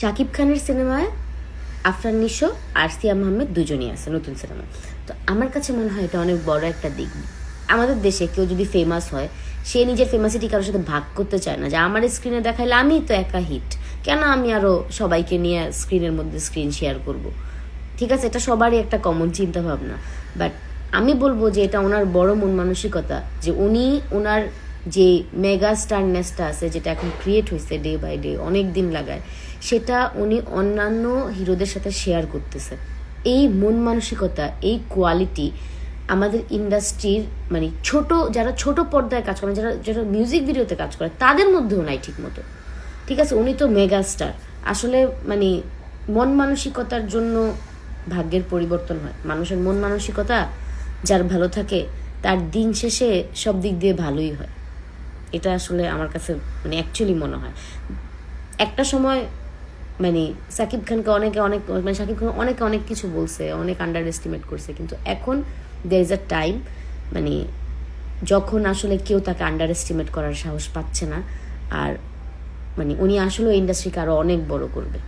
শাকিব খানের সিনেমায় আফরান নিশো আর সিয়াম আহমেদ দুজনই আছে, নতুন সিনেমা। তো আমার কাছে মনে হয় এটা অনেক বড় একটা দিক। আমাদের দেশে কেউ যদি ফেমাস হয়, সে নিজের ফেমাসিটি কারোর সাথে ভাগ করতে চায় না। যে আমার স্ক্রিনে দেখাইলে আমি তো একা হিট কেন আমি আরও সবাইকে নিয়ে স্ক্রিনের মধ্যে স্ক্রিন শেয়ার করব? ঠিক আছে, এটা সবারই একটা কমন চিন্তা ভাবনা বাট আমি বলব যে এটা ওনার বড় মন মানসিকতা, যে উনি ওনার যে মেগা স্টারনেসটা আছে, যেটা এখন ক্রিয়েট হয়েছে ডে বাই ডে অনেক দিন লাগায়, সেটা উনি অন্যান্য হিরোদের সাথে শেয়ার করতেছে। এই মন মানসিকতা, এই কোয়ালিটি আমাদের ইন্ডাস্ট্রির মানে ছোট, যারা ছোট পর্দায় কাজ করে, যারা যারা মিউজিক ভিডিওতে কাজ করে, তাদের মধ্যেও নাই ঠিক মতো ঠিক আছে? উনি তো মেগা স্টার আসলে মানে মন মানসিকতার জন্য ভাগ্যের পরিবর্তন হয়। মানুষের মন মানসিকতা, যার ভালো থাকে, তার দিন শেষে সব দিক দিয়ে ভালোই হয়। এটা আসলে আমার কাছে মানে অ্যাকচুয়ালি মনে হয়। একটা সময় মানে সাকিব খানকে অনেকে অনেক মানে সাকিব খান অনেকে অনেক কিছু বলছে, অনেক আন্ডার এস্টিমেট করছে, কিন্তু এখন দের ইজ আ টাইম মানে যখন আসলে কেউ তাকে আন্ডার এস্টিমেট করার সাহস পাচ্ছে না, আর মানে উনি আসলে ইন্ডাস্ট্রিকে আরও অনেক বড় করবে।